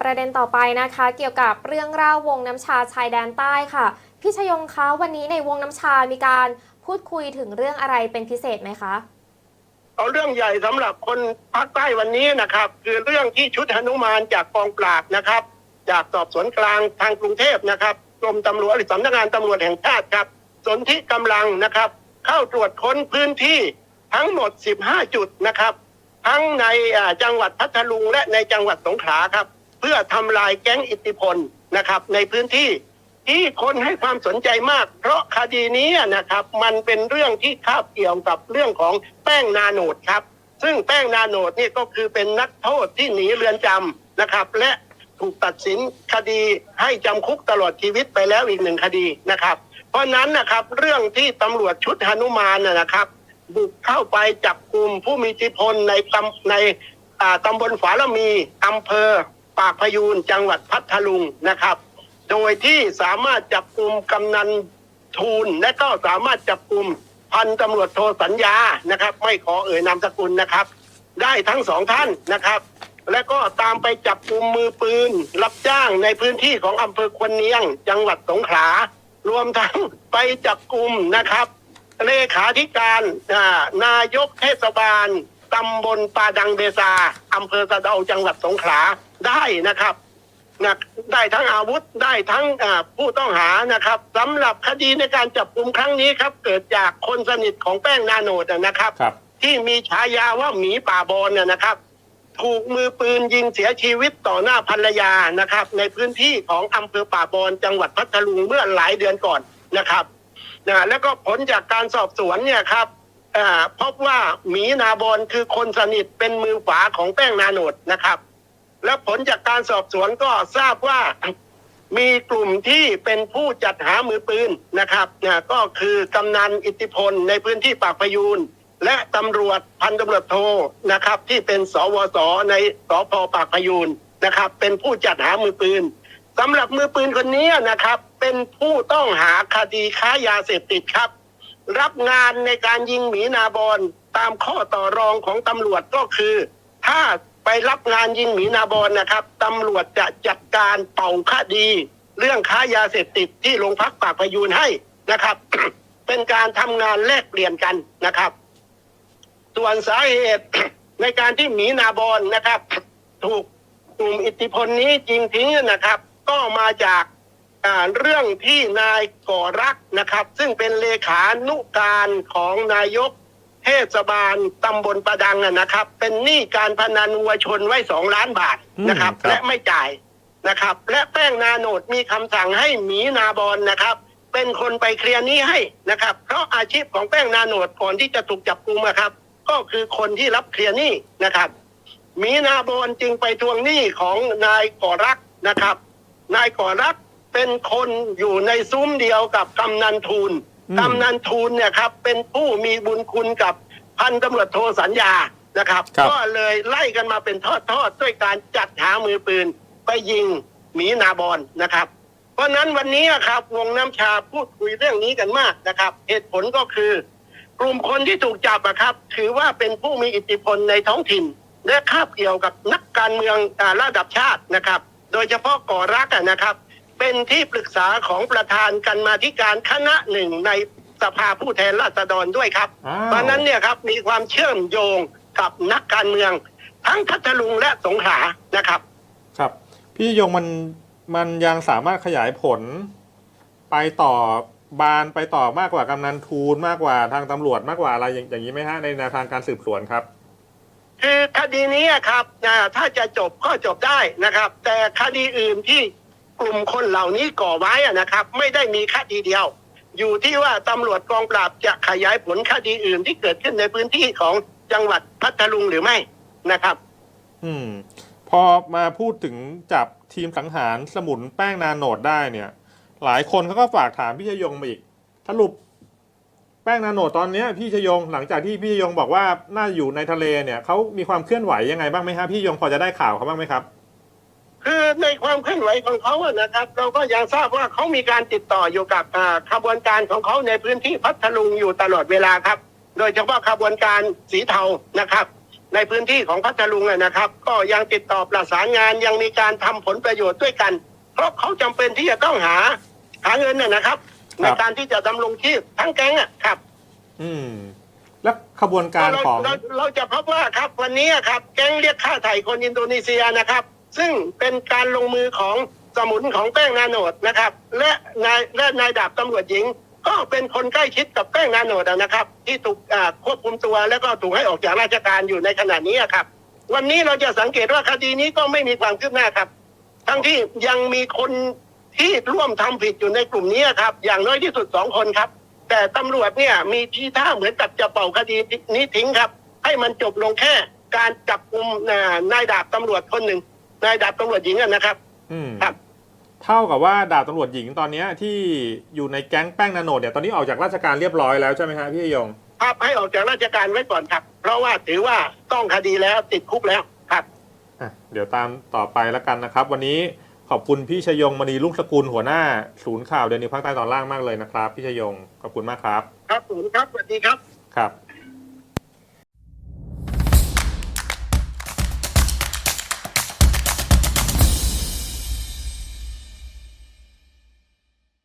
ประเด็นต่อไปนะคะ เกี่ยวกับเรื่องเล่าวงน้ำชาชายแดนใต้ค่ะ พี่ชยงคะวันนี้ในวงน้ำชา มีการพูดคุยถึงเรื่องอะไรเป็นพิเศษไหมคะ เอาเรื่องใหญ่สำหรับคนภาคใต้วันนี้นะครับ คือเรื่องที่ชุดหนุมานจากกองปราบนะครับ จากสอบสวนกลางทางกรุงเทพนะครับกรมตำรวจหรือสำนักงานตำรวจแห่งชาติครับสนที่กำลังนะครับ เข้าตรวจค้นพื้นที่ทั้งหมด 15 จุดนะครับ ทั้งในอ่าจังหวัดพัทลุงและในจังหวัดสงขลาครับ เพื่อทำลายแก๊งอิทธิพลนะครับ ในพื้นที่ที่คนให้ความสนใจมาก เพราะคดีนี้นะครับ มันเป็นเรื่องที่คาบเกี่ยวกับเรื่องของแป้งนาโนดครับ ซึ่งแป้งนาโนดนี่ก็คือเป็นนักโทษที่หนีเรือนจำนะครับ และถูกตัดสินคดีให้จำคุกตลอดชีวิตไปแล้วอีกหนึ่งคดีนะครับ เพราะนั้นนะครับเรื่องที่ตำรวจชุดหนุมานนะครับ บุกเข้าไปจับกลุ่มผู้มีอิทธิพลในตำในอ่าตำบลฝาละมีอำเภอ ปากพยูนจังหวัดพัทลุงนะครับ โดยที่สามารถจับกลุ่มกำนันทูลและก็สามารถจับกลุ่มพันตำรวจโทสัญญานะครับ ไม่ขอเอ่ยนามสกุลนะครับ ได้ทั้งสองท่านนะครับ และก็ตามไปจับกลุ่มมือปืน รับจ้างในพื้นที่ของอำเภอควนเนียง จังหวัดสงขลารวมทั้งไปจับกลุ่มนะครับเลขาธิการนายกเทศบาลตำบลปาดังเบซาอำเภอสะเดาจังหวัดสงขลา ได้นะครับนะได้ทั้งอาวุธได้ทั้งอ่าผู้ต้องหานะครับสำหรับคดีในการจับกลุ่มครั้งนี้ครับ เกิดจากคนสนิทของแป้งนาโนดนะครับครับที่มีฉายาว่าหมีป่าบอลน่ะนะครับ ถูกมือปืนยิงเสียชีวิตต่อหน้าภรรยานะครับ ในพื้นที่ของอำเภอป่าบอนจังหวัดพัทลุงเมื่อหลายเดือนก่อนนะครับนะแล้วก็ผลจากการสอบสวนเนี่ยครับอ่าพบว่าหมีนาบอลคือคนสนิทเป็นมือขวาของแป้งนาโนดนะครับ และผลจากการสอบสวนก็ทราบว่ามีกลุ่มที่เป็นผู้จัดหามือปืนนะครับนะก็คือกำนันอิทธิพลในพื้นที่ปากพยูนและตำรวจพันตำรวจโทนะครับ ที่เป็นสวสในสพปากพยูนนะครับ เป็นผู้จัดหามือปืนสำหรับมือปืนคนนี้นะครับ เป็นผู้ต้องหาคดีค้ายาเสพติดครับ รับงานในการยิงหมีนาบอลตามข้อต่อรองของตำรวจก็คือ ถ้า ไปรับงานยิงหมีนาบอลนะครับตำรวจจะจัดการเป่าคดี เรื่องค้ายาเสพติดที่โรงพักปากพยูนให้นะครับ เป็นการทำงานแลกเปลี่ยนกันนะครับ ส่วนสาเหตุในการที่หมีนาบอลนะครับ ถูกกลุ่มอิทธิพลนี้จริงทิ้งนะครับ ก็มาจากเรื่องที่นายก่อรักนะครับ ซึ่งเป็นเลขานุการของนายก ศบาลตำบลประดังอะนะครับ เป็นหนี้การพนันวัวชนไว้สองล้านบาทนะครับอืมครับ และไม่จ่ายนะครับ และแป้งนาโนดมีคำสั่งให้หมีนาบอลนะครับ เป็นคนไปเคลียร์หนี้ให้นะครับ เพราะอาชีพของแป้งนาโนดก่อนที่จะถูกจับกุมอะครับ ก็คือคนที่รับเคลียร์หนี้นะครับมีนาบอนจึงไปทวงหนี้ของนายก่อรักนะครับ นายก่อรักเป็นคนอยู่ในซุ้มเดียวกับกำนันทูลอืม กำนันทูลเนี่ยครับเป็นผู้มีบุญคุณกับพันตำรวจโทสัญญานะครับ ครับ ก็เลยไล่กันมาเป็นทอดๆด้วยการจัดหามือปืนไปยิงหมีนาบอนนะครับ เพราะฉะนั้นวันนี้ครับวงน้ำชาพูดคุยเรื่องนี้กันมากนะครับ เหตุผลก็คือ กลุ่มคนที่ถูกจับอะครับ ถือว่าเป็นผู้มีอิทธิพลในท้องถิ่น และคาบเกี่ยวกับนักการเมืองอ่าระดับชาตินะครับ โดยเฉพาะก่อรักอะนะครับ เป็นที่ปรึกษาของประธานกันมาธิการคณะหนึ่งในสภาผู้แทนราษฎรด้วยครับอ้าวเพราะฉะนั้นเนี่ยครับมีความเชื่อมโยงกับนักการเมือง ทั้งพัทลุงและสงขลานะครับ ครับ พี่ยงมันมันยังสามารถขยายผล ไปต่อบานไปต่อมากกว่ากำนันทูลมากกว่าทางตำรวจมากกว่าอะไรอย่างอย่างนี้ไหมฮะในแนวทางการสืบสวนครับคือคดีนี้อะครับอ่าถ้าจะจบก็จบได้นะครับ แต่คดีอื่นที่ กลุ่มคนเหล่านี้ก่อไว้อะนะครับ ไม่ได้มีคดีเดียว อยู่ที่ว่าตำรวจกองปราบจะขยายผลคดีอื่นที่เกิดขึ้นในพื้นที่ของจังหวัดพัทลุงหรือไม่นะครับ อืม พอมาพูดถึงจับทีมสังหารสมุนแป้งนาโนดได้เนี่ย หลายคนเขาก็ฝากถามพี่ชยงมาอีกสรุปแป้งนาโนดตอนนี้พี่ชยงหลังจากที่พี่ชยงบอกว่าน่าอยู่ในทะเลเนี่ยเขามีความเคลื่อนไหวยังไงบ้างไหมฮะพี่ชยงพอจะได้ข่าวเขาบ้างไหมครับ คือในความเคลื่อนไหวของเขาอะนะครับ เราก็ยังทราบว่าเขามีการติดต่ออยู่กับอ่าขบวนการของเขาในพื้นที่พัทลุงอยู่ตลอดเวลาครับ โดยเฉพาะขบวนการสีเทานะครับ ในพื้นที่ของพัทลุงอะนะครับ ก็ยังติดต่อประสานงานยังมีการทำผลประโยชน์ด้วยกัน เพราะเขาจำเป็นที่จะต้องหาหาเงินน่ะนะครับ ในการที่จะดำรงชีพทั้งแก๊งอะครับ อืม แล้วขบวนการเราของเราเราจะพบว่าครับวันนี้ครับแก๊งเรียกค่าไถ่คนอินโดนีเซียนะครับ ซึ่งเป็นการลงมือของสมุนของแป้งนาโนดนะครับ และนายและนายดาบตำรวจหญิง ก็เป็นคนใกล้ชิดกับแป้งนาโนดนะครับ ที่ถูกควบคุมตัวแล้วก็ถูกให้ออกจากราชการอยู่ในขณะนี้ครับ วันนี้เราจะสังเกตว่าคดีนี้ก็ไม่มีความคืบหน้าครับ ทั้งที่ยังมีคนที่ร่วมทำผิดอยู่ในกลุ่มนี้ครับ อย่างน้อยที่สุดสองคนครับ แต่ตำรวจเนี่ยมีทีท่าเหมือนกับจะเป่าคดีนี้ทิ้งครับ ให้มันจบลงแค่การจับกลุ่มนายดาบตำรวจคนหนึ่ง นายดาบตำรวจหญิงอะนะครับ อืมครับ เท่ากับว่าดาบตำรวจหญิงตอนเนี้ยที่อยู่ในแก๊งแป้งนาโนดเนี่ยตอนนี้ออกจากราชการเรียบร้อยแล้วใช่ไหมฮะพี่ยง ครับให้ออกจากราชการไว้ก่อนครับ เพราะว่าถือว่าต้องคดีแล้วติดคุกแล้วครับ อะเดี๋ยวตามต่อไปแล้วกันนะครับ วันนี้ขอบคุณพี่ชยงมณีรุ่งสกุลหัวหน้าศูนย์ข่าวเดนิวภาคใต้ตอนล่างมากเลยนะครับ พี่ชยงขอบคุณมากครับ ครับผมครับสวัสดีครับ ครับ